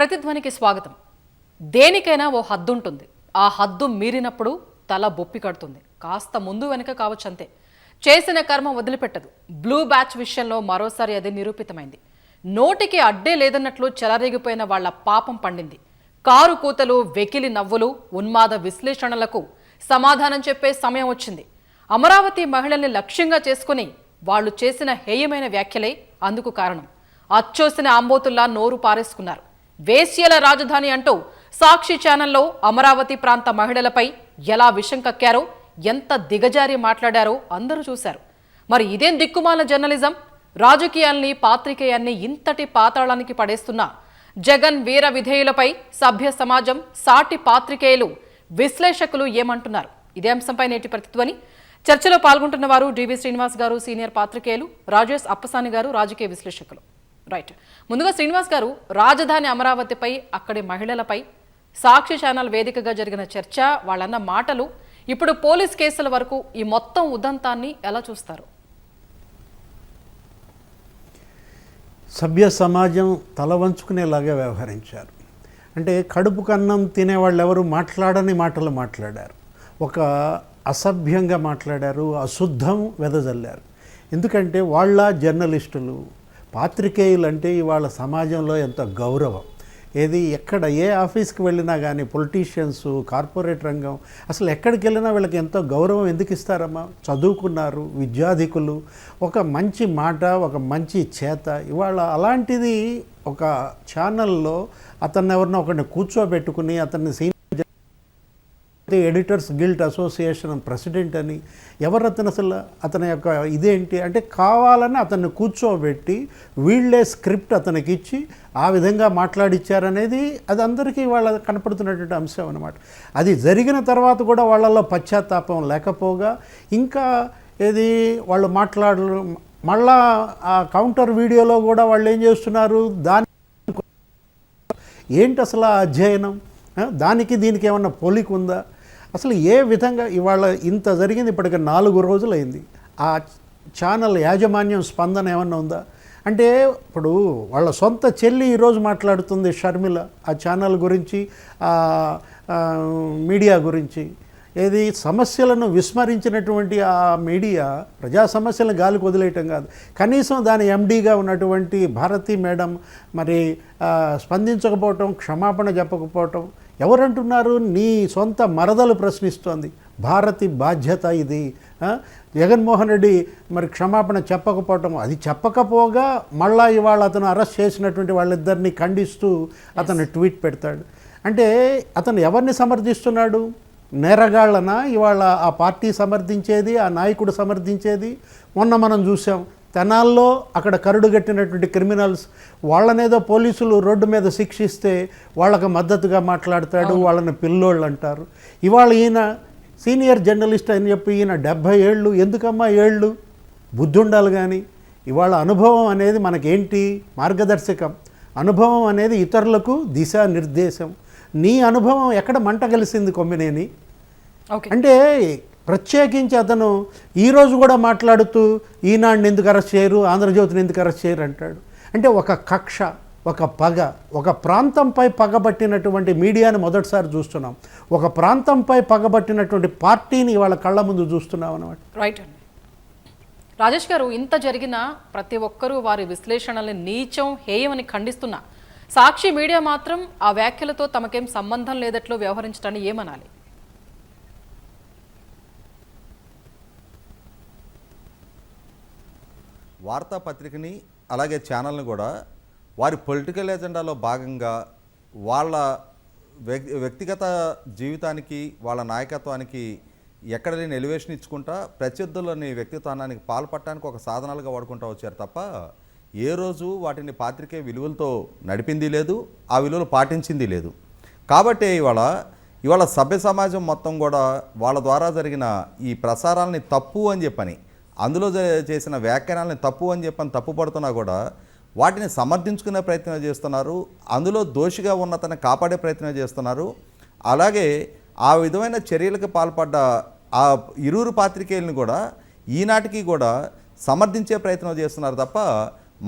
ప్రతిధ్వనికి స్వాగతం. దేనికైనా ఓ హద్దు ఉంటుంది ఆ హద్దు మీరినప్పుడు తల బొప్పి కడుతుంది. కాస్త ముందు వెనుక కావచ్చు అంతే చేసిన కర్మ వదిలిపెట్టదు. బ్లూ బ్యాచ్ విషయంలో మరోసారి అది నిరూపితమైంది. నోటికి అడ్డే లేదన్నట్లు చెలరేగిపోయిన వాళ్ళ పాపం పండింది. కారు కూతలు వెకిలి నవ్వులు ఉన్మాద విశ్లేషణలకు సమాధానం చెప్పే సమయం వచ్చింది. అమరావతి మహిళల్ని లక్ష్యంగా చేసుకుని వాళ్ళు చేసిన హేయమైన వ్యాఖ్యలే అందుకు కారణం. అచ్చోసిన ఆంబోతుల్లా నోరు పారేసుకున్నారు. వేశ్యల రాజధాని అంటూ సాక్షి ఛానల్లో అమరావతి ప్రాంత మహిళలపై ఎలా విషం కక్కారో ఎంత దిగజారి మాట్లాడారో అందరూ చూశారు. మరి ఇదేం దిక్కుమాల జర్నలిజం? రాజకీయాల్ని పాత్రికేయాన్ని ఇంతటి పాతాళానికి పడేస్తున్న జగన్ వీర విధేయులపై సభ్య సమాజం సాటి పాత్రికేయులు విశ్లేషకులు ఏమంటున్నారు? ఇదే అంశంపై నేటి ప్రతిధ్వని. చర్చలో పాల్గొంటున్న వారు డివి శ్రీనివాస్ గారు సీనియర్ పాత్రికేయులు రాజేష్ అప్పసాని గారు రాజకీయ విశ్లేషకులు. రైట్ ముందుగా శ్రీనివాస్ గారు రాజధాని అమరావతిపై అక్కడి మహిళలపై సాక్షి ఛానల్ వేదికగా జరిగిన చర్చ వాళ్ళన్న మాటలు ఇప్పుడు పోలీస్ కేసుల వరకు ఈ మొత్తం ఉదంతాన్ని ఎలా చూస్తారు? సభ్య సమాజం తల వంచుకునేలాగా వ్యవహరించారు. అంటే కడుపు కన్నం తినేవాళ్ళు ఎవరు మాట్లాడని మాటలు మాట్లాడారు. ఒక అసభ్యంగా మాట్లాడారు అశుద్ధం వెదజల్లారు. ఎందుకంటే వాళ్ళ జర్నలిస్టులు పాత్రికేయులు అంటే ఇవాళ సమాజంలో ఎంత గౌరవం. ఏది ఎక్కడ ఏ ఆఫీస్కి వెళ్ళినా కానీ పొలిటీషియన్స్ కార్పొరేట్ రంగం అసలు ఎక్కడికి వెళ్ళినా వీళ్ళకి ఎంతో గౌరవం ఎందుకు ఇస్తారమ్మా? చదువుకున్నారు విద్యాధికులు ఒక మంచి మాట ఒక మంచి చేత. ఇవాళ అలాంటిది ఒక ఛానల్లో అతన్ని ఎవరినో ఒకరిని కూర్చోబెట్టుకుని అతన్ని the editors guild association president అని ఎవరు అతను అసలు అతని యొక్క ఇదేంటి అంటే కావాలని అతన్ని కూర్చోబెట్టి వీళ్ళే స్క్రిప్ట్ అతనికి ఇచ్చి ఆ విధంగా మాట్లాడిచ్చారనేది అది అందరికీ వాళ్ళ కనపడుతున్నటువంటి అంశం అనమాట అది జరిగిన తర్వాత కూడా వాళ్ళల్లో పశ్చాత్తాపం లేకపోగా ఇంకా ఏది వాళ్ళు మాట్లాడ మళ్ళా ఆ కౌంటర్ వీడియోలో కూడా వాళ్ళు ఏం చేస్తున్నారు? దాని ఏంటి అసలు ఆ అధ్యయనం? దానికి దీనికి ఏమన్నా పోలిక ఉందా? అసలు ఏ విధంగా ఇవాళ ఇంత జరిగింది? ఇప్పటికి నాలుగు రోజులైంది. ఆ ఛానల్ యాజమాన్యం స్పందన ఏమన్నా ఉందా? అంటే ఇప్పుడు వాళ్ళ సొంత చెల్లి ఈరోజు మాట్లాడుతుంది షర్మిల ఆ ఛానల్ గురించి ఆ, మీడియా గురించి. ఏది సమస్యలను విస్మరించినటువంటి ఆ మీడియా ప్రజా సమస్యలను గాలికి వదిలేయటం కాదు. కనీసం దాని ఎండీగా ఉన్నటువంటి భారతి మేడం మరి స్పందించకపోవటం క్షమాపణ చెప్పకపోవటం ఎవరంటున్నారు? నీ సొంత మరదలు ప్రశ్నిస్తోంది. భారతి బాధ్యత ఇది? జగన్మోహన్ రెడ్డి మరి క్షమాపణ చెప్పకపోవటం అది చెప్పకపోగా మళ్ళా ఇవాళ అతను అరెస్ట్ చేసినటువంటి వాళ్ళిద్దరిని ఖండిస్తూ అతను ట్వీట్ పెడతాడు. అంటే అతను ఎవరిని సమర్థిస్తున్నాడు? నేరగాళ్ళన? ఇవాళ ఆ పార్టీ సమర్థించేది ఆ నాయకుడు సమర్థించేది? మొన్న మనం చూసాం తెనాల్లో అక్కడ కరుడుగట్టినటువంటి క్రిమినల్స్ వాళ్ళనేదో పోలీసులు రోడ్డు మీద శిక్షిస్తే వాళ్ళకు మద్దతుగా మాట్లాడతాడు వాళ్ళని పిల్లోళ్ళు అంటారు. ఇవాళ ఈయన సీనియర్ జర్నలిస్ట్ అని చెప్పి ఈయన డెబ్భై ఏళ్ళు ఎందుకమ్మా ఏళ్ళు? బుద్ధి ఉండాలి కానీ ఇవాళ అనుభవం అనేది మనకేంటి? మార్గదర్శకం. అనుభవం అనేది ఇతరులకు దిశానిర్దేశం. నీ అనుభవం ఎక్కడ మంట కలిసింది కొమ్మినేని? అంటే ప్రత్యేకించి అతను ఈరోజు కూడా మాట్లాడుతూ ఈనాడిని ఎందుకు అరెస్ట్ చేయరు ఆంధ్రజ్యోతిని ఎందుకు అరెస్ట్ చేయరు అంటాడు. అంటే ఒక కక్ష ఒక పగ ఒక ప్రాంతంపై పగబట్టినటువంటి మీడియాని మొదటిసారి చూస్తున్నాం. ఒక ప్రాంతంపై పగబట్టినటువంటి పార్టీని ఇవాళ కళ్ళ ముందు చూస్తున్నాం అనమాట రైట్ అండి. రాజేష్ గారు ఇంత జరిగిన ప్రతి ఒక్కరూ వారి విశ్లేషణల్ని నీచం హేయమని ఖండిస్తున్నా. సాక్షి మీడియా మాత్రం ఆ వ్యాఖ్యలతో తమకేం సంబంధం లేదట్లు వ్యవహరించడాన్ని ఏమనాలి? వార్తాపత్రికని అలాగే ఛానల్ని కూడా వారి పొలిటికల్ ఎజెండాలో భాగంగా వాళ్ళ వ్యక్తిగత జీవితానికి వాళ్ళ నాయకత్వానికి ఎక్కడ లేని ఎలివేషన్ ఇచ్చుకుంటా ప్రత్యర్థులని వ్యక్తిత్వానికి పాల్పడటానికి ఒక సాధనాలుగా వాడుకుంటూ వచ్చారు తప్ప ఏ రోజు వాటిని పాత్రికే విలువలతో నడిపింది లేదు ఆ విలువలు పాటించింది లేదు. కాబట్టి ఇవాళ ఇవాళ సభ్య సమాజం మొత్తం కూడా వాళ్ళ ద్వారా జరిగిన ఈ ప్రసారాలని తప్పు అని చెప్పని అందులో చేసిన వ్యాఖ్యానాలని తప్పు అని చెప్పని తప్పు పడుతున్నా కూడా వాటిని సమర్థించుకునే ప్రయత్నం చేస్తున్నారు. అందులో దోషిగా ఉన్న కాపాడే ప్రయత్నం చేస్తున్నారు. అలాగే ఆ విధమైన చర్యలకు పాల్పడ్డ ఆ ఇరువురు పాత్రికేయులను కూడా ఈనాటికి కూడా సమర్థించే ప్రయత్నం చేస్తున్నారు తప్ప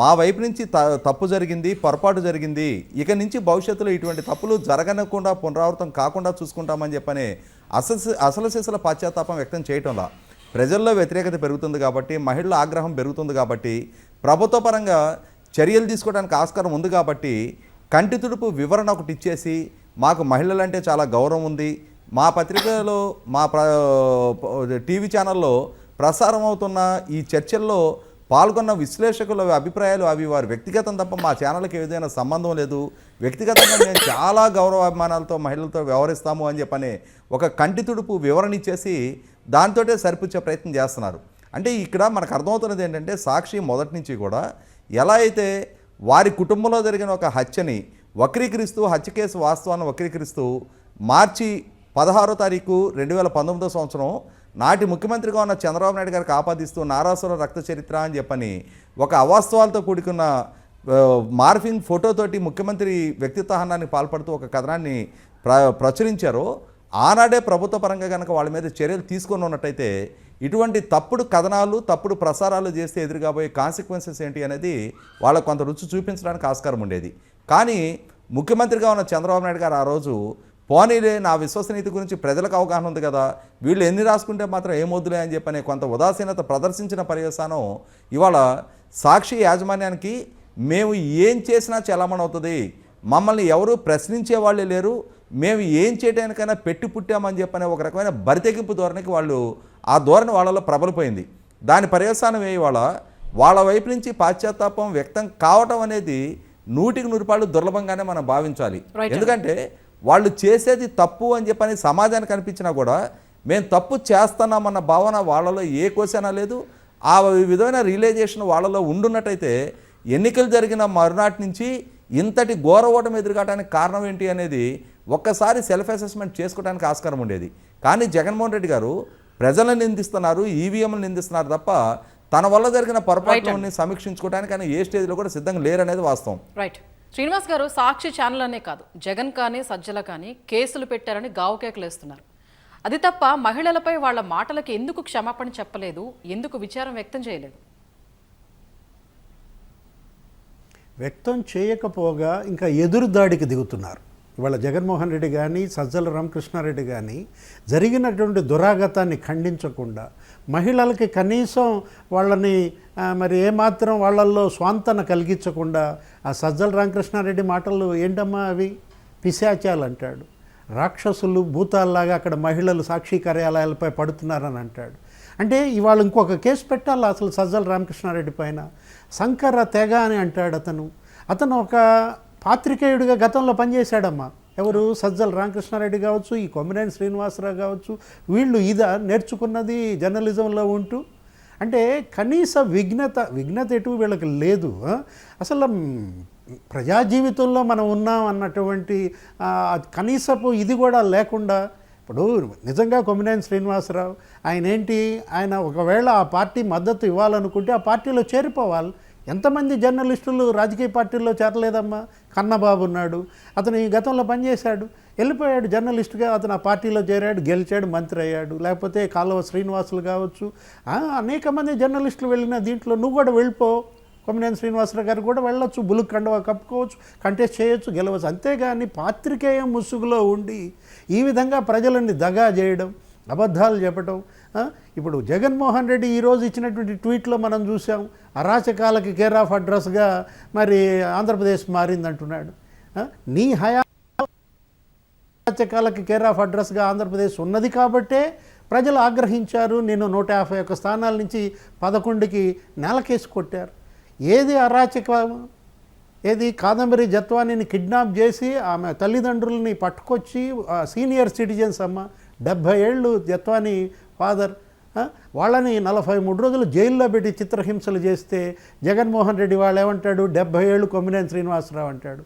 మా వైపు నుంచి త తప్పు జరిగింది పొరపాటు జరిగింది ఇక నుంచి భవిష్యత్తులో ఇటువంటి తప్పులు జరగనకుండా పునరావృతం కాకుండా చూసుకుంటామని చెప్పని అసలు అసలు సిసల పశ్చాత్తాపం వ్యక్తం చేయటంలా ప్రజల్లో వ్యతిరేకత పెరుగుతుంది కాబట్టి మహిళల ఆగ్రహం పెరుగుతుంది కాబట్టి ప్రభుత్వ పరంగా చర్యలు తీసుకోవడానికి ఆస్కారం ఉంది కాబట్టి కంటి తుడుపు వివరణ ఒకటి ఇచ్చేసి మాకు మహిళలంటే చాలా గౌరవం ఉంది. మా పత్రికలో మా ప్ర టీవీ ఛానల్లో ప్రసారం అవుతున్న ఈ చర్చల్లో పాల్గొన్న విశ్లేషకుల అభిప్రాయాలు అవి వారి వ్యక్తిగతం తప్ప మా ఛానల్కి ఏదైనా సంబంధం లేదు. వ్యక్తిగతంగా మేము చాలా గౌరవాభిమానాలతో మహిళలతో వ్యవహరిస్తాము అని చెప్పని ఒక కంటి తుడుపు వివరణ ఇచ్చేసి దాంతో సరిపుచ్చే ప్రయత్నం చేస్తున్నారు. అంటే ఇక్కడ మనకు అర్థమవుతున్నది ఏంటంటే సాక్షి మొదటి నుంచి కూడా ఎలా అయితే వారి కుటుంబంలో జరిగిన ఒక హత్యని వక్రీకరిస్తూ హత్య కేసు వాస్తవాన్ని వక్రీకరిస్తూ మార్చి పదహారో తారీఖు రెండు వేల పంతొమ్మిదో సంవత్సరం నాటి ముఖ్యమంత్రిగా ఉన్న చంద్రబాబు నాయుడు గారికి ఆపాదిస్తూ నారాసుర రక్త చరిత్ర అని చెప్పని ఒక అవాస్తవాలతో కూడుకున్న మార్ఫింగ్ ఫోటోతోటి ముఖ్యమంత్రి వ్యక్తిత్వహనానికి పాల్పడుతూ ఒక కథనాన్ని ప్ర ప్రచురించారో ఆనాడే ప్రభుత్వ పరంగా కనుక వాళ్ళ మీద చర్యలు తీసుకొని ఉన్నట్టయితే ఇటువంటి తప్పుడు కథనాలు తప్పుడు ప్రసారాలు చేస్తే ఎదురుగాబోయే కాన్సిక్వెన్సెస్ ఏంటి అనేది వాళ్ళకు కొంత రుచి చూపించడానికి ఆస్కారం ఉండేది. కానీ ముఖ్యమంత్రిగా ఉన్న చంద్రబాబు నాయుడు గారు ఆ రోజు పోనీలే నా విశ్వసనీయత గురించి ప్రజలకు అవగాహన ఉంది కదా వీళ్ళు ఎన్ని రాసుకుంటే మాత్రం ఏమొద్దులే అని చెప్పనే కొంత ఉదాసీనత ప్రదర్శించిన పర్యవసానం ఇవాళ సాక్షి యాజమాన్యానికి మేము ఏం చేసినా చలామణవుతుంది మమ్మల్ని ఎవరు ప్రశ్నించే వాళ్ళే లేరు మేము ఏం చేయడానికైనా పెట్టి పుట్టామని చెప్పనే ఒక రకమైన బరితెగింపు ధోరణికి వాళ్ళు ఆ ధోరణి వాళ్ళలో ప్రబలిపోయింది. దాని పర్యవసానం ఇవాళ వాళ్ళ వైపు నుంచి పాశ్చాత్తాపం వ్యక్తం కావటం అనేది నూటికి నూరుపాళ్ళు దుర్లభంగానే మనం భావించాలి. ఎందుకంటే వాళ్ళు చేసేది తప్పు అని చెప్పని సమాజానికి అనిపించినా కూడా మేము తప్పు చేస్తున్నామన్న భావన వాళ్ళలో ఏ కోసైనా లేదు. ఆ విధమైన రియలైజేషన్ వాళ్ళలో ఉండున్నట్టయితే ఎన్నికలు జరిగిన మరునాటి నుంచి ఇంతటి ఘోర ఓటమి ఎదురుకావడానికి కారణం ఏంటి అనేది ఒక్కసారి సెల్ఫ్ అసెస్మెంట్ చేసుకోవడానికి ఆస్కారం ఉండేది. కానీ జగన్మోహన్ రెడ్డి గారు ప్రజలను నిందిస్తున్నారు ఈవీఎంలు నిందిస్తున్నారు తప్ప తన వల్ల జరిగిన పొరపాట్లని సమీక్షించుకోవడానికి ఆయన ఏ స్టేజ్లో కూడా సిద్ధంగా లేరనేది వాస్తవం. రైట్ శ్రీనివాస్ గారు సాక్షి ఛానల్ అనే కాదు జగన్ కానీ సజ్జల కానీ కేసులు పెట్టారని గావుకేకలేస్తున్నారు అది తప్ప మహిళలపై వాళ్ళ మాటలకి ఎందుకు క్షమాపణ చెప్పలేదు ఎందుకు విచారం వ్యక్తం చేయలేదు? వ్యక్తం చేయకపోగా ఇంకా ఎదురుదాడికి దిగుతున్నారు. ఇవాళ జగన్మోహన్ రెడ్డి కానీ సజ్జల రామకృష్ణారెడ్డి కానీ జరిగినటువంటి దురాగతాన్ని ఖండించకుండా మహిళలకి కనీసం వాళ్ళని మరి ఏమాత్రం వాళ్ళల్లో స్వాంతన కలిగించకుండా ఆ సజ్జల రామకృష్ణారెడ్డి మాటలు ఏంటమ్మా అవి? పిశాచాలు అంటాడు. రాక్షసులు భూతాల్లాగా అక్కడ మహిళలు సాక్షి కార్యాలయాలపై పడుతున్నారని అంటాడు. అంటే ఇవాళ ఇంకొక కేసు పెట్టాలి అసలు సజ్జల రామకృష్ణారెడ్డి పైన? శంకర తెగ అని అంటాడు అతను. అతను ఒక పాత్రికేయుడిగా గతంలో పనిచేశాడమ్మా. ఎవరు? సజ్జల రామకృష్ణారెడ్డి కావచ్చు ఈ కొమ్మినేని శ్రీనివాసరావు కావచ్చు వీళ్ళు ఇదా నేర్చుకున్నది జర్నలిజంలో ఉంటూ. అంటే కనీస విఘ్నత విఘ్నత ఎటు వీళ్ళకి లేదు. అసలు ప్రజా జీవితంలో మనం ఉన్నాం అన్నటువంటి కనీసపు ఇది కూడా లేకుండా ఇప్పుడు నిజంగా కొమ్మినేని శ్రీనివాసరావు ఆయన ఏంటి? ఆయన ఒకవేళ ఆ పార్టీ మద్దతు ఇవ్వాలనుకుంటే ఆ పార్టీలో చేరిపోవాలి. ఎంతమంది జర్నలిస్టులు రాజకీయ పార్టీల్లో చేరలేదమ్మా? కన్నబాబు ఉన్నాడు అతను ఈ గతంలో పనిచేశాడు వెళ్ళిపోయాడు జర్నలిస్టుగా అతను ఆ పార్టీలో చేరాడు గెలిచాడు మంత్రి అయ్యాడు. లేకపోతే కాలువ శ్రీనివాసులు కావచ్చు. అనేక మంది జర్నలిస్టులు వెళ్ళిన దీంట్లో నువ్వు కూడా వెళ్ళిపో. కొమ్మినేని శ్రీనివాసరావు గారు కూడా వెళ్ళొచ్చు బులుక్ కండవ కప్పుకోవచ్చు కంటెస్ట్ చేయొచ్చు గెలవచ్చు. అంతేగాని పాత్రికేయ ముసుగులో ఉండి ఈ విధంగా ప్రజలని దగా చేయడం అబద్ధాలు చెప్పడం ఇప్పుడు జగన్మోహన్ రెడ్డి ఈరోజు ఇచ్చినటువంటి ట్వీట్లో మనం చూసాం అరాచకాలకి కేర్ ఆఫ్ అడ్రస్గా మరి ఆంధ్రప్రదేశ్ మారిందంటున్నాడు. నీ హయా అరాచకాలకి కేర్ ఆఫ్ అడ్రస్గా ఆంధ్రప్రదేశ్ ఉన్నది కాబట్టే ప్రజలు ఆగ్రహించారు నేను నూట యాభై ఒక్క స్థానాల నుంచి పదకొండుకి నేలకేసి కొట్టారు. ఏది అరాచకం ఏది కాదంబరి జత్వానిని కిడ్నాప్ చేసి ఆమె తల్లిదండ్రులని పట్టుకొచ్చి సీనియర్ సిటిజన్స్ అమ్మ డెబ్భై ఏళ్ళు జత్వాని ఫాదర్ వాళ్ళని నలభై మూడు రోజులు జైల్లో పెట్టి చిత్రహింసలు చేస్తే జగన్మోహన్ రెడ్డి వాళ్ళు ఏమంటాడు? డెబ్భై ఏళ్ళు కొమ్మినేని శ్రీనివాసరావు అంటాడు.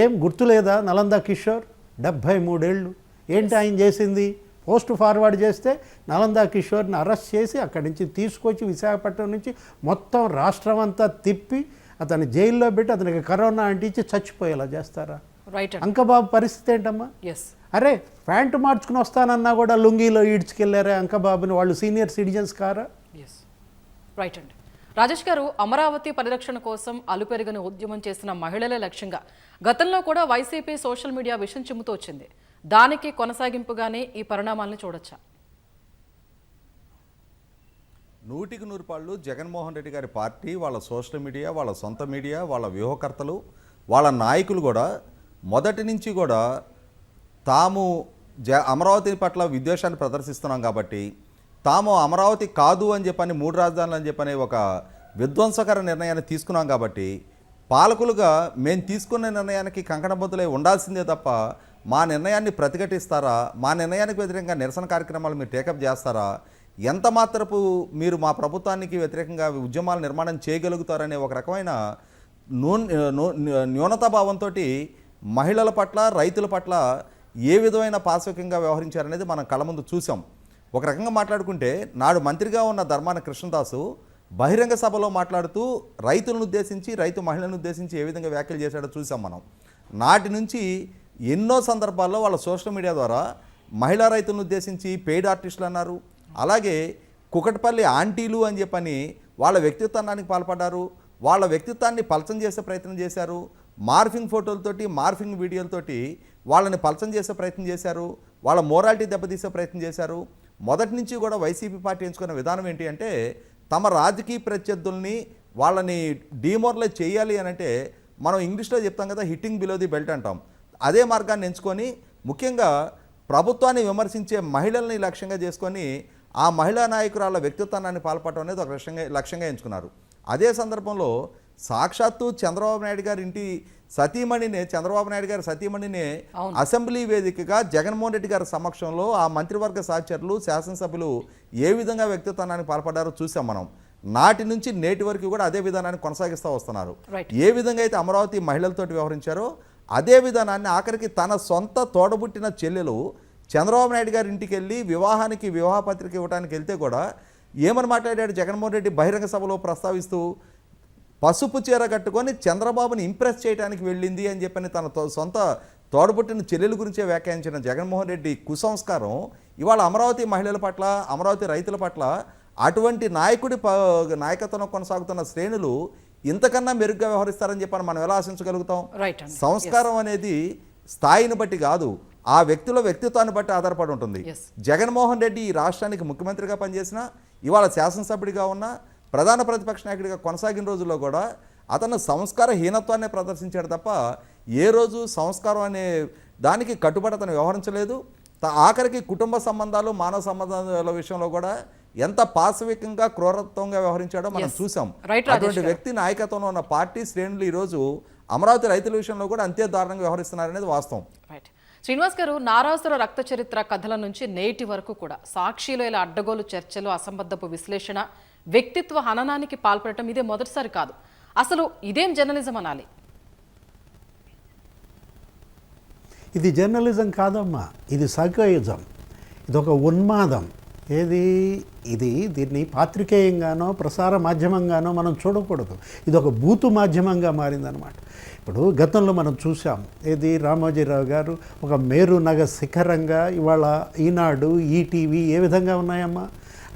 ఏం గుర్తులేదా నలంద కిషోర్? డెబ్భై మూడేళ్ళు ఏంటి ఆయన చేసింది? పోస్ట్ ఫార్వర్డ్ చేస్తే నలంద కిషోర్ని అరెస్ట్ చేసి అక్కడి నుంచి తీసుకొచ్చి విశాఖపట్నం నుంచి మొత్తం రాష్ట్రం అంతా తిప్పి అతని జైల్లో పెట్టి అతనికి కరోనా అంటించి చచ్చిపోయేలా చేస్తారా? రైట్ అండి అంకబాబు పరిస్థితి ఏంటమ్మా? ఎస్ అరే ప్యాంటు మార్చుకుని వస్తానన్నా కూడా లుంగీలో ఈడ్చుకెళ్ళారే అంకబాబుని. వాళ్ళు సీనియర్ సిటిజన్స్ కారా? ఎస్ రైట్ అండి రాజేష్ గారు అమరావతి పరిరక్షణ కోసం అలుపెరుగని ఉద్యమం చేసిన మహిళలే లక్ష్యంగా. గతంలో కూడా వైసీపీ సోషల్ మీడియా విషం చిమ్ముతూ వచ్చింది. దానికి కొనసాగింపుగానే ఈ పరిణామాలను చూడొచ్చా? నూటికి నూరు పాళ్ళు జగన్మోహన్ రెడ్డి గారి పార్టీ వాళ్ళ సోషల్ మీడియా వాళ్ళ సొంత మీడియా వాళ్ళ వ్యూహకర్తలు వాళ్ళ నాయకులు కూడా మొదటి నుంచి కూడా తాము జ అమరావతి పట్ల విద్వేషాన్ని ప్రదర్శిస్తున్నాం కాబట్టి తాము అమరావతి కాదు అని చెప్పని మూడు రాజధానులు అని చెప్పని ఒక విధ్వంసకర నిర్ణయాన్ని తీసుకున్నాం కాబట్టి పాలకులుగా మేము తీసుకున్న నిర్ణయానికి కంకణబద్దులై ఉండాల్సిందే తప్ప మా నిర్ణయాన్ని ప్రతిఘటిస్తారా? మా నిర్ణయానికి వ్యతిరేకంగా నిరసన కార్యక్రమాలు మీరు టేకప్ చేస్తారా? ఎంత మాత్రపు మీరు మా ప్రభుత్వానికి వ్యతిరేకంగా ఉద్యమాల నిర్మాణం చేయగలుగుతారనే ఒక రకమైన నూ- న్యూనతాభావంతో మహిళల పట్ల రైతుల పట్ల ఏ విధమైన పాశవికంగా వ్యవహరించారనేది మనం కళ్ళ ముందు చూసాం ఒక రకంగా మాట్లాడుకుంటే నాడు మంత్రిగా ఉన్న ధర్మాన కృష్ణదాసు బహిరంగ సభలో మాట్లాడుతూ రైతులను ఉద్దేశించి రైతు మహిళలను ఉద్దేశించి ఏ విధంగా వ్యాఖ్యలు చేశాడో చూసాం మనం. నాటి నుంచి ఎన్నో సందర్భాల్లో వాళ్ళ సోషల్ మీడియా ద్వారా మహిళా రైతులను ఉద్దేశించి పెయిడ్ ఆర్టిస్టులు అన్నారు. అలాగే కుకట్పల్లి ఆంటీలు అని చెప్పని వాళ్ళ వ్యక్తిత్వానికి పాల్పడ్డారు. వాళ్ళ వ్యక్తిత్వాన్ని పలచం చేసే ప్రయత్నం చేశారు. మార్ఫింగ్ ఫోటోలతోటి మార్ఫింగ్ వీడియోలతోటి వాళ్ళని పలచం చేసే ప్రయత్నం చేశారు వాళ్ళ మోరాలిటీ దెబ్బతీసే ప్రయత్నం చేశారు. మొదటి నుంచి కూడా వైసీపీ పార్టీ ఎంచుకున్న విధానం ఏంటి అంటే తమ రాజకీయ ప్రత్యర్థుల్ని వాళ్ళని డిమోరలైజ్ చేయాలి అని అంటే మనం ఇంగ్లీష్లో చెప్తాం కదా హిట్టింగ్ బిలో ది బెల్ట్ అంటాం. అదే మార్గాన్ని ఎంచుకొని ముఖ్యంగా ప్రభుత్వాన్ని విమర్శించే మహిళల్ని లక్ష్యంగా చేసుకొని ఆ మహిళా నాయకురాల వ్యక్తిత్వాన్ని పాల్పడటం అనేది ఒక లక్ష్యంగా లక్ష్యంగా ఎంచుకున్నారు. అదే సందర్భంలో సాక్షాత్తు చంద్రబాబు నాయుడు గారి ఇంటి సతీమణినే చంద్రబాబు నాయుడు గారి సతీమణినే అసెంబ్లీ వేదికగా జగన్మోహన్ రెడ్డి గారి సమక్షంలో ఆ మంత్రివర్గ సహచరులు శాసనసభ్యులు ఏ విధంగా వ్యక్తిత్వానికి పాల్పడ్డారో చూసాం మనం. నాటి నుంచి నేటి వరకు కూడా అదే విధానాన్ని కొనసాగిస్తూ వస్తున్నారు. ఏ విధంగా అయితే అమరావతి మహిళలతోటి వ్యవహరించారో అదే విధానాన్ని ఆఖరికి తన సొంత తోడబుట్టిన చెల్లెలు చంద్రబాబు నాయుడు గారి ఇంటికి వెళ్ళి వివాహానికి వివాహ పత్రిక ఇవ్వడానికి వెళ్తే కూడా ఏమని మాట్లాడాడు జగన్మోహన్ రెడ్డి బహిరంగ సభలో ప్రస్తావిస్తూ పసుపు చీర కట్టుకొని చంద్రబాబుని ఇంప్రెస్ చేయడానికి వెళ్ళింది అని చెప్పని తన సొంత తోడబుట్టిన చెల్లెల గురించే వ్యాఖ్యానించిన జగన్మోహన్ రెడ్డి కుసంస్కారం ఇవాళ అమరావతి మహిళల పట్ల అమరావతి రైతుల పట్ల అటువంటి నాయకుడి నాయకత్వం కొనసాగుతున్న శ్రేణులు ఇంతకన్నా మెరుగ్గా వ్యవహరిస్తారని చెప్పని మనం ఎలా ఆశించగలుగుతాం? సంస్కారం అనేది స్థాయిని బట్టి కాదు ఆ వ్యక్తుల వ్యక్తిత్వాన్ని బట్టి ఆధారపడి ఉంటుంది. జగన్మోహన్ రెడ్డి ఈ రాష్ట్రానికి ముఖ్యమంత్రిగా పనిచేసిన ఇవాళ శాసనసభ్యుడిగా ఉన్న ప్రధాన ప్రతిపక్ష నాయకుడిగా కొనసాగిన రోజుల్లో కూడా అతను సంస్కార హీనత్వాన్ని ప్రదర్శించాడు తప్ప ఏ రోజు సంస్కారం అనే దానికి కట్టుబడి అతను వ్యవహరించలేదు ఆఖరికి కుటుంబ సంబంధాలు మానవ సంబంధాల విషయంలో కూడా ఎంత పాశవికంగా క్రూరత్వంగా వ్యవహరించాడో మనం. చూసాం అటువంటి. వ్యక్తి నాయకత్వంలో ఉన్న పార్టీ శ్రేణులు ఈరోజు అమరావతి రైతుల విషయంలో కూడా అంతే దారుణంగా వ్యవహరిస్తున్నారనేది వాస్తవం రైట్ శ్రీనివాస్ గారు నారాసుర రక్త చరిత్ర కథల నుంచి నేటి వరకు కూడా సాక్షిలో ఇలా అడ్డగోలు చర్చలు అసంబద్ధపు విశ్లేషణ వ్యక్తిత్వ హననానికి పాల్పడటం ఇదే మొదటిసారి కాదు. అసలు ఇదేం జర్నలిజం అనాలి? ఇది జర్నలిజం కాదమ్మా. ఇది సగయుజం ఇది ఒక ఉన్మాదం. ఏది? ఇది దీన్ని పాత్రికేయంగానో ప్రసార మాధ్యమంగానో మనం చూడకూడదు. ఇది ఒక బూతు మాధ్యమంగా మారిందనమాట ఇప్పుడు గతంలో మనం చూసాం ఏది? రామోజీరావు గారు ఒక మేరు నగ శిఖరంగా ఇవాళ ఈనాడు ఈటీవీ ఏ విధంగా ఉన్నాయమ్మా?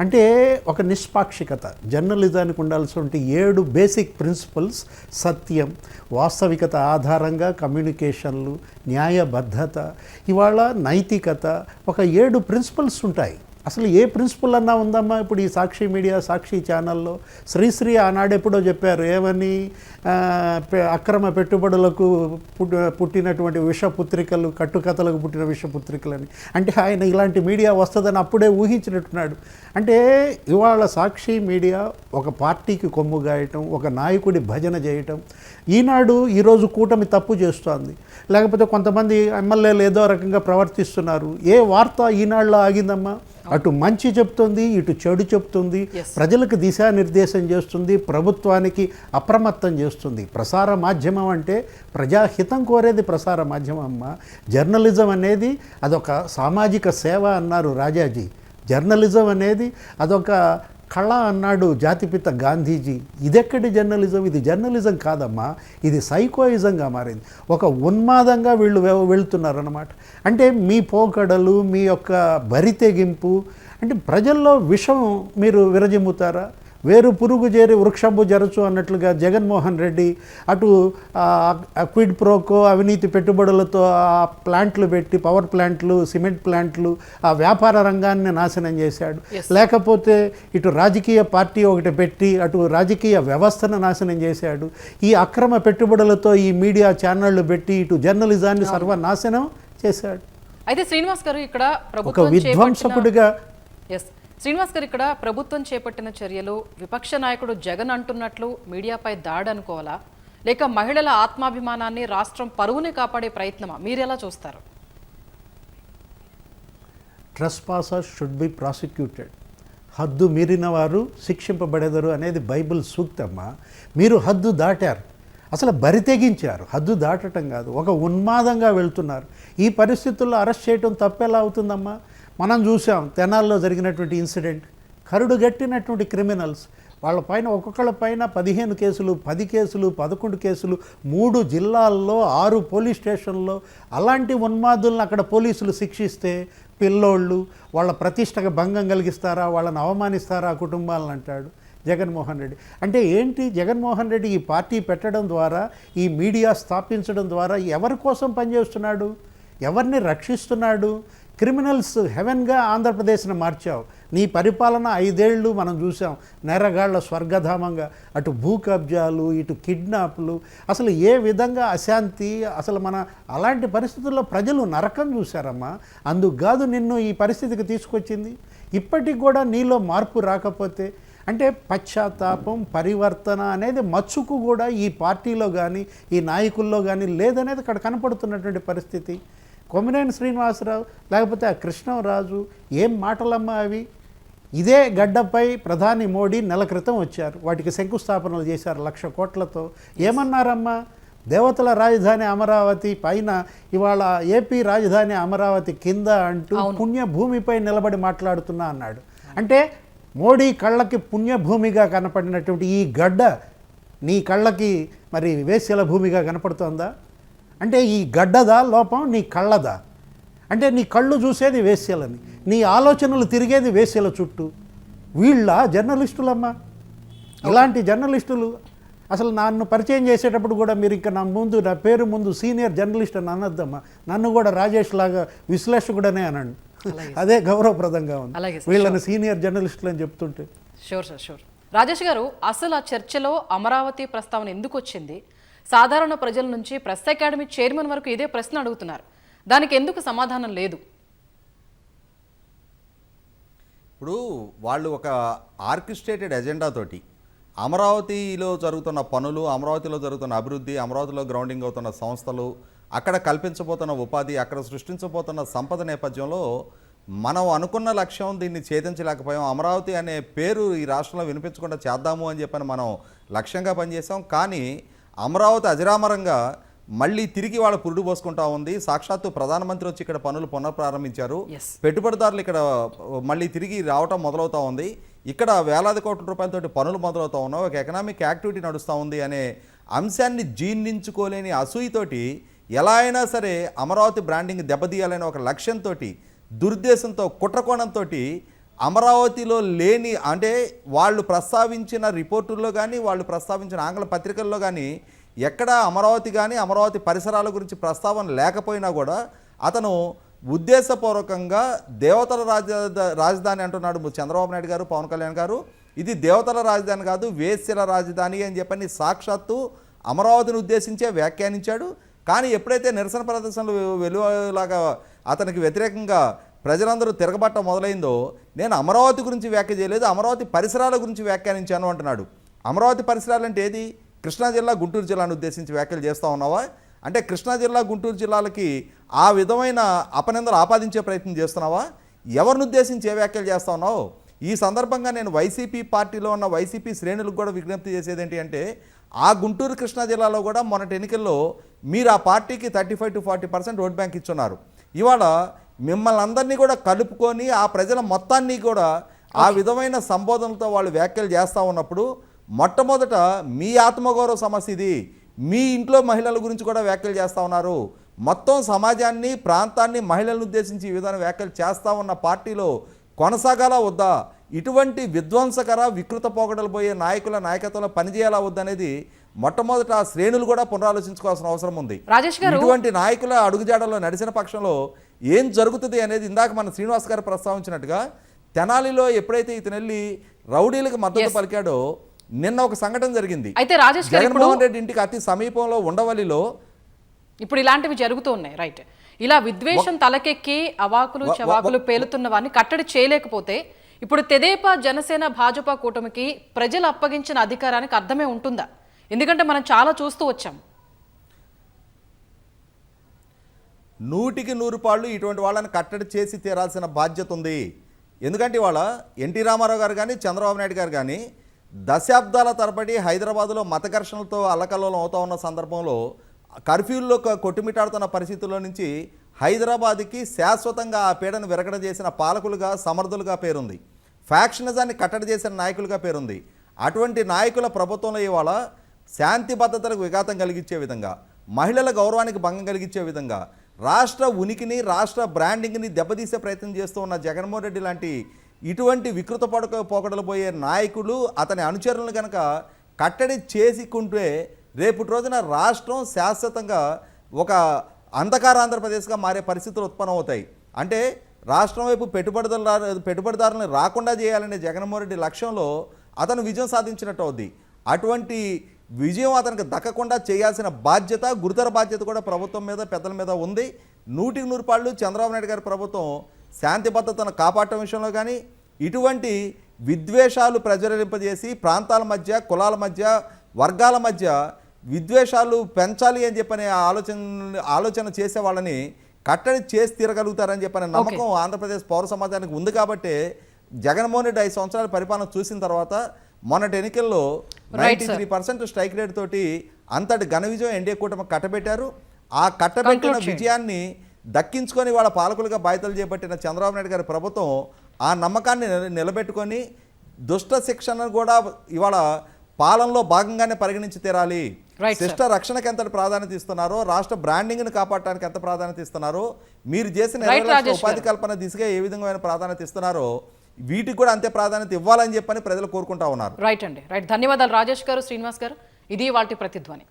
అంటే ఒక నిష్పాక్షికత. జర్నలిజానికి ఉండాల్సినటువంటి ఏడు బేసిక్ ప్రిన్సిపల్స్ సత్యం వాస్తవికత ఆధారంగా కమ్యూనికేషన్లు న్యాయబద్ధత ఇవాళ నైతికత ఒక ఏడు ప్రిన్సిపల్స్ ఉంటాయి. అసలు ఏ ప్రిన్సిపల్ అన్నా ఉందమ్మా ఇప్పుడు ఈ సాక్షి మీడియా సాక్షి ఛానల్లో? శ్రీశ్రీ ఆనాడెప్పుడో చెప్పారు ఏమని? అక్రమ పెట్టుబడులకు పుట్ పుట్టినటువంటి విషపుత్రికలు కట్టుకథలకు పుట్టిన విషపుత్రికలని. అంటే ఆయన ఇలాంటి మీడియా వస్తుందని అప్పుడే ఊహించినట్టున్నాడు. అంటే ఇవాళ సాక్షి మీడియా ఒక పార్టీకి కొమ్ము గాయటం ఒక నాయకుడి భజన చేయటం ఈనాడు ఈరోజు కూటమి తప్పు చేస్తోంది. లేకపోతే కొంతమంది ఎమ్మెల్యేలు ఏదో రకంగా ప్రవర్తిస్తున్నారు. ఏ వార్త ఈనాడులో ఆగిందమ్మా? అటు మంచి చెప్తుంది ఇటు చెడు చెప్తుంది. ప్రజలకు దిశానిర్దేశం చేస్తుంది ప్రభుత్వానికి అప్రమత్తం చేస్తుంది. ప్రసార మాధ్యమం అంటే ప్రజాహితం కోరేది ప్రసార మాధ్యమం అమ్మ. జర్నలిజం అనేది అదొక సామాజిక సేవ అన్నారు రాజాజీ. జర్నలిజం అనేది అదొక కళ అన్నాడు జాతిపిత గాంధీజీ. ఇదెక్కడి జర్నలిజం? ఇది జర్నలిజం కాదమ్మా. ఇది సైకోయిజంగా మారింది. ఒక ఉన్మాదంగా వీళ్ళు వె- వెళ్తున్నారన్నమాట. అంటే మీ పోకడలు మీ యొక్క బరితెగింపు అంటే ప్రజల్లో విషం మీరు విరజిమ్ముతారా? వేరు పురుగు చేరి వృక్షంబు జరచు అన్నట్లుగా జగన్మోహన్ రెడ్డి అటు క్విడ్ ప్రోకో అవినీతి పెట్టుబడులతో ఆ ప్లాంట్లు పెట్టి పవర్ ప్లాంట్లు సిమెంట్ ప్లాంట్లు ఆ వ్యాపార రంగాన్ని నాశనం చేశాడు. లేకపోతే ఇటు రాజకీయ పార్టీ ఒకటి పెట్టి అటు రాజకీయ వ్యవస్థను నాశనం చేశాడు. ఈ అక్రమ పెట్టుబడులతో ఈ మీడియా ఛానళ్ళు పెట్టి ఇటు జర్నలిజాన్ని సర్వనాశనం చేశాడు. అయితే శ్రీనివాస్ గారు ఇక్కడ ఒక విధ్వంసకుడిగా ఎస్ శ్రీనివాస్ గారు ఇక్కడ ప్రభుత్వం చేపట్టిన చర్యలు విపక్ష నాయకుడు జగన్ అంటున్నట్లు మీడియాపై దాడి అనుకోవాలా? లేక మహిళల ఆత్మాభిమానాన్ని రాష్ట్రం పరువుని కాపాడే ప్రయత్నమా? మీరెలా చూస్తారు? Trespasser should be prosecuted హద్దు మీరిన వారు శిక్షింపబడెదరు అనేది బైబిల్ సూక్తమ్మ మీరు హద్దు దాటారు. అసలు బరి తెగించారు. హద్దు దాటటం కాదు. ఒక ఉన్మాదంగా వెళ్తున్నారు. ఈ పరిస్థితుల్లో అరెస్ట్ చేయటం తప్పెలా అవుతుందమ్మా? మనం చూసాం తెనాల్లో జరిగినటువంటి ఇన్సిడెంట్ కరుడు గట్టినటువంటి క్రిమినల్స్. వాళ్ళ పైన ఒక్కొక్కళ్ళ పైన పదిహేను కేసులు పది కేసులు పదకొండు కేసులు మూడు జిల్లాల్లో ఆరు పోలీస్ స్టేషన్లో. అలాంటి ఉన్మాదులను అక్కడ పోలీసులు శిక్షిస్తే పిల్లోళ్ళు వాళ్ళ ప్రతిష్టకు భంగం కలిగిస్తారా వాళ్ళని అవమానిస్తారా కుటుంబాలను అంటాడు జగన్మోహన్ రెడ్డి. అంటే ఏంటి జగన్మోహన్ రెడ్డి ఈ పార్టీ పెట్టడం ద్వారా ఈ మీడియా స్థాపించడం ద్వారా ఎవరి కోసం పనిచేస్తున్నాడు? ఎవరిని రక్షిస్తున్నాడు? క్రిమినల్స్ హెవెన్గా ఆంధ్రప్రదేశ్ని మార్చావు. నీ పరిపాలన ఐదేళ్ళు మనం చూసాం నెరగాళ్ళ స్వర్గధామంగా. అటు భూ కబ్జాలు ఇటు కిడ్నాప్లు. అసలు ఏ విధంగా అశాంతి అసలు మన అలాంటి పరిస్థితుల్లో ప్రజలు నరకం చూశారమ్మా. అందుకు నిన్ను ఈ పరిస్థితికి తీసుకొచ్చింది. ఇప్పటికి కూడా నీలో మార్పు రాకపోతే అంటే పశ్చాత్తాపం పరివర్తన అనేది మచ్చుకు కూడా ఈ పార్టీలో కానీ ఈ నాయకుల్లో కానీ లేదనేది అక్కడ కనపడుతున్నటువంటి పరిస్థితి. కొమ్మినేని శ్రీనివాసరావు లేకపోతే ఆ కృష్ణరాజు ఏం మాటలమ్మా అవి? ఇదే గడ్డపై ప్రధాని మోడీ నెల క్రితం వచ్చారు. వాటికి శంకుస్థాపనలు చేశారు లక్ష కోట్లతో. ఏమన్నారమ్మా? దేవతల రాజధాని అమరావతి పైన ఇవాళ ఏపీ రాజధాని అమరావతి కింద అంటూ పుణ్య భూమిపై నిలబడి మాట్లాడుతున్నా అన్నాడు. అంటే మోడీ కళ్ళకి పుణ్యభూమిగా కనపడినటువంటి ఈ గడ్డ నీ కళ్ళకి మరి వేశ్యల భూమిగా కనపడుతోందా? అంటే ఈ గడ్డదా లోపం నీ కళ్ళదా? అంటే నీ కళ్ళు చూసేది వేశ్యలని నీ ఆలోచనలు తిరిగేది వేశ్యల చుట్టూ. వీళ్ళ జర్నలిస్టులమ్మా? ఇలాంటి జర్నలిస్టులు? అసలు నన్ను పరిచయం చేసేటప్పుడు కూడా మీరు ఇంకా నా ముందు నా పేరు ముందు సీనియర్ జర్నలిస్ట్ అని అనొద్దమ్మా. నన్ను కూడా రాజేష్ లాగా విశ్లేషకుడనే అనండి అదే గౌరవప్రదంగా ఉంది. వీళ్ళని సీనియర్ జర్నలిస్టులు అని చెప్తుంటే. షూర్ సార్ షూర్ రాజేష్ గారు అసలు ఆ చర్చలో అమరావతి ప్రస్తావన ఎందుకు వచ్చింది? సాధారణ ప్రజల నుంచి ప్రెస్ అకాడమీ చైర్మన్ వరకు ఇదే ప్రశ్న అడుగుతున్నారు. దానికి ఎందుకు సమాధానం లేదు? ఇప్పుడు వాళ్ళు ఒక ఆర్కిస్ట్రేటెడ్ ఎజెండాతోటి అమరావతిలో జరుగుతున్న పనులు అమరావతిలో జరుగుతున్న అభివృద్ధి అమరావతిలో గ్రౌండింగ్ అవుతున్న సంస్థలు అక్కడ కల్పించబోతున్న ఉపాధి అక్కడ సృష్టించబోతున్న సంపద నేపథ్యంలో మనం అనుకున్న లక్ష్యం దీన్ని ఛేదించలేకపోయాం. అమరావతి అనే పేరు ఈ రాష్ట్రంలో వినిపించకుండా చేద్దాము అని చెప్పని మనం లక్ష్యంగా పనిచేసాం కానీ అమరావతి అజరామరంగా మళ్ళీ తిరిగి వాళ్ళ పురుడు పోసుకుంటా ఉంది. సాక్షాత్తు ప్రధానమంత్రి వచ్చి ఇక్కడ పనులు పునఃప్రారంభించారు. పెట్టుబడిదారులు ఇక్కడ మళ్ళీ తిరిగి రావటం మొదలవుతా ఉంది. ఇక్కడ వేలాది కోట్ల రూపాయలతోటి పనులు మొదలవుతా ఉన్నాయి. ఒక ఎకనామిక్ యాక్టివిటీ నడుస్తూ ఉంది అనే అంశాన్ని జీర్ణించుకోలేని అసూయతోటి ఎలా అయినా సరే అమరావతి బ్రాండింగ్ దెబ్బతీయాలనే ఒక లక్ష్యంతో దుర్దేశంతో కుట్రకోణంతో అమరావతిలో లేని అంటే వాళ్ళు ప్రస్తావించిన రిపోర్టుల్లో కానీ వాళ్ళు ప్రస్తావించిన ఆంగ్ల పత్రికల్లో కానీ ఎక్కడ అమరావతి కానీ అమరావతి పరిసరాల గురించి ప్రస్తావన లేకపోయినా కూడా అతను ఉద్దేశపూర్వకంగా దేవతల రాజ రాజధాని అంటున్నాడు చంద్రబాబు నాయుడు గారు పవన్ కళ్యాణ్ గారు. ఇది దేవతల రాజధాని కాదు వేశ్యల రాజధాని అని చెప్పని సాక్షాత్తు అమరావతిని ఉద్దేశించే వ్యాఖ్యానించాడు. కానీ ఎప్పుడైతే నిరసన ప్రదర్శనలు వెలువలాగా అతనికి వ్యతిరేకంగా ప్రజలందరూ తిరగబట్ట మొదలైందో నేను అమరావతి గురించి వ్యాఖ్య చేయలేదు అమరావతి పరిసరాల గురించి వ్యాఖ్యానించాను అంటున్నాడు. అమరావతి పరిసరాలు అంటే ఏది? కృష్ణా జిల్లా గుంటూరు జిల్లాను ఉద్దేశించి వ్యాఖ్యలు చేస్తూ ఉన్నావా? అంటే కృష్ణా జిల్లా గుంటూరు జిల్లాలకి ఆ విధమైన అపనిందలు ఆపాదించే ప్రయత్నం చేస్తున్నావా? ఎవరిని ఉద్దేశించి ఏ వ్యాఖ్యలు చేస్తా ఉన్నావు? ఈ సందర్భంగా నేను వైసీపీ పార్టీలో ఉన్న వైసీపీ శ్రేణులకు కూడా విజ్ఞప్తి చేసేది ఏంటి అంటే ఆ గుంటూరు కృష్ణా జిల్లాలో కూడా మొన్నటి ఎన్నికల్లో మీరు ఆ పార్టీకి thirty five to forty percent vote bank ఇచ్చున్నారు. ఇవాళ మిమ్మల్ని అందరినీ కూడా కలుపుకొని ఆ ప్రజల మొత్తాన్ని కూడా ఆ విధమైన సంబోధనలతో వాళ్ళు వ్యాఖ్యలు చేస్తూ ఉన్నప్పుడు మొట్టమొదట మీ ఆత్మగౌరవ సమస్య ఇది. మీ ఇంట్లో మహిళల గురించి కూడా వ్యాఖ్యలు చేస్తూ ఉన్నారు. మొత్తం సమాజాన్ని ప్రాంతాన్ని మహిళలను ఉద్దేశించి ఈ విధంగా వ్యాఖ్యలు చేస్తూ ఉన్న పార్టీలో కొనసాగాలా వద్దా? ఇటువంటి విధ్వంసకర వికృత పోకడలు పోయే నాయకుల నాయకత్వంలో పనిచేయాలా వద్దనేది మొట్టమొదట ఆ శ్రేణులు కూడా పునరాలోచించుకోవాల్సిన అవసరం ఉంది. రాజేష్ గారు ఇటువంటి నాయకుల అడుగుజాడల్లో నడిచిన పక్షంలో ఏం జరుగుతుంది అనేది ఇందాక మన శ్రీనివాస్ గారు ప్రస్తావించినట్టుగా తెనాలిలో ఎప్పుడైతే ఇతను వెళ్ళి రౌడీలకు మద్దతు పలికాడో నిన్న ఒక సంఘటన జరిగింది. అయితే రాజేష్ జగన్మోహన్ రెడ్డి ఇంటికి అతి సమీపంలో ఉండవల్లిలో ఇప్పుడు ఇలాంటివి జరుగుతూ ఉన్నాయి రైట్ ఇలా విద్వేషం తలకెక్కి అవాకులు చవాకులు పేలుతున్న వారిని కట్టడి చేయలేకపోతే ఇప్పుడు తెదేపా జనసేన భాజపా కూటమికి ప్రజలు అప్పగించిన అధికారానికి అర్థమే ఉంటుందా? ఎందుకంటే మనం చాలా చూస్తూ వచ్చాం. నూటికి నూరు పాళ్ళు ఇటువంటి వాళ్ళని కట్టడి చేసి తీరాల్సిన బాధ్యత ఉంది. ఎందుకంటే ఇవాళ ఎన్టీ రామారావు గారు కానీ చంద్రబాబు నాయుడు గారు కానీ దశాబ్దాల తరబడి హైదరాబాదులో మత ఘర్షణలతో అల్లకల్లోలం అవుతా ఉన్న సందర్భంలో కర్ఫ్యూల్లో కొట్టుమిటాడుతున్న పరిస్థితుల్లో నుంచి హైదరాబాద్కి శాశ్వతంగా ఆ పీడను విరగడ చేసిన పాలకులుగా సమర్థులుగా పేరుంది. ఫ్యాక్షనిజాన్ని కట్టడి చేసిన నాయకులుగా పేరుంది. అటువంటి నాయకుల ప్రభుత్వంలో ఇవాళ శాంతి భద్రతలకు విఘాతం కలిగించే విధంగా మహిళల గౌరవానికి భంగం కలిగించే విధంగా రాష్ట్ర ఉనికిని రాష్ట్ర బ్రాండింగ్ని దెబ్బతీసే ప్రయత్నం చేస్తూ ఉన్న జగన్మోహన్ రెడ్డి లాంటి ఇటువంటి వికృత పడక పోకడలు పోయే నాయకులు అతని అనుచరులను కనుక కట్టడి చేసుకుంటే రేపటి రోజున రాష్ట్రం శాశ్వతంగా ఒక అంధకార ఆంధ్రప్రదేశ్గా మారే పరిస్థితులు ఉత్పన్నమవుతాయి. అంటే రాష్ట్రం వైపు పెట్టుబడిదారు పెట్టుబడిదారులను రాకుండా చేయాలనే జగన్మోహన్ రెడ్డి లక్ష్యంలో అతను విజయం సాధించినట్టు అవుద్ది. అటువంటి విజయం అతనికి దక్కకుండా చేయాల్సిన బాధ్యత గురుతర బాధ్యత కూడా ప్రభుత్వం మీద పెద్దల మీద ఉంది. నూటికి నూరు పాళ్ళు చంద్రబాబు నాయుడు గారి ప్రభుత్వం శాంతి భద్రతను కాపాడటం విషయంలో కానీ ఇటువంటి విద్వేషాలు ప్రజ్వలింపజేసి ప్రాంతాల మధ్య కులాల మధ్య వర్గాల మధ్య విద్వేషాలు పెంచాలి అని చెప్పని ఆలోచన ఆలోచన చేసే వాళ్ళని కట్టడి చేసి తీరగలుగుతారని చెప్పని నమ్మకం ఆంధ్రప్రదేశ్ పౌర సమాజానికి ఉంది కాబట్టి జగన్మోహన్ రెడ్డి ఐదు సంవత్సరాల పరిపాలన చూసిన తర్వాత మొన్నటి ఎన్నికల్లో ninety three percent strike rate తోటి అంతటి ఘన విజయం ఎన్డీఏ కూటమి కట్టబెట్టారు ఆ కట్టబెట్టిన. విజయాన్ని దక్కించుకొని వాళ్ళ పాలకులుగా బాధ్యతలు చేపట్టిన చంద్రబాబు నాయుడు గారి ప్రభుత్వం ఆ నమ్మకాన్ని నిల- నిలబెట్టుకొని దుష్ట శిక్షణను కూడా ఇవాళ పాలనలో భాగంగానే పరిగణించి తీరాలి. శిష్ట రక్షణకు ఎంత ప్రాధాన్యత ఇస్తున్నారో రాష్ట్ర బ్రాండింగ్ని కాపాడటానికి ఎంత ప్రాధాన్యత ఇస్తున్నారో మీరు చేసిన ఉపాధి. కల్పన దిశగా ఏ విధమైన ప్రాధాన్యత ఇస్తున్నారో వీటికి కూడా అంతే ప్రాధాన్యత ఇవ్వాలని చెప్పని ప్రజలు కోరుకుంటా ఉన్నారు. రైట్ అండి. రైట్ ధన్యవాదాలు రాజేష్ గారు శ్రీనివాస్ గారు. ఇది వాటి ప్రతిధ్వని.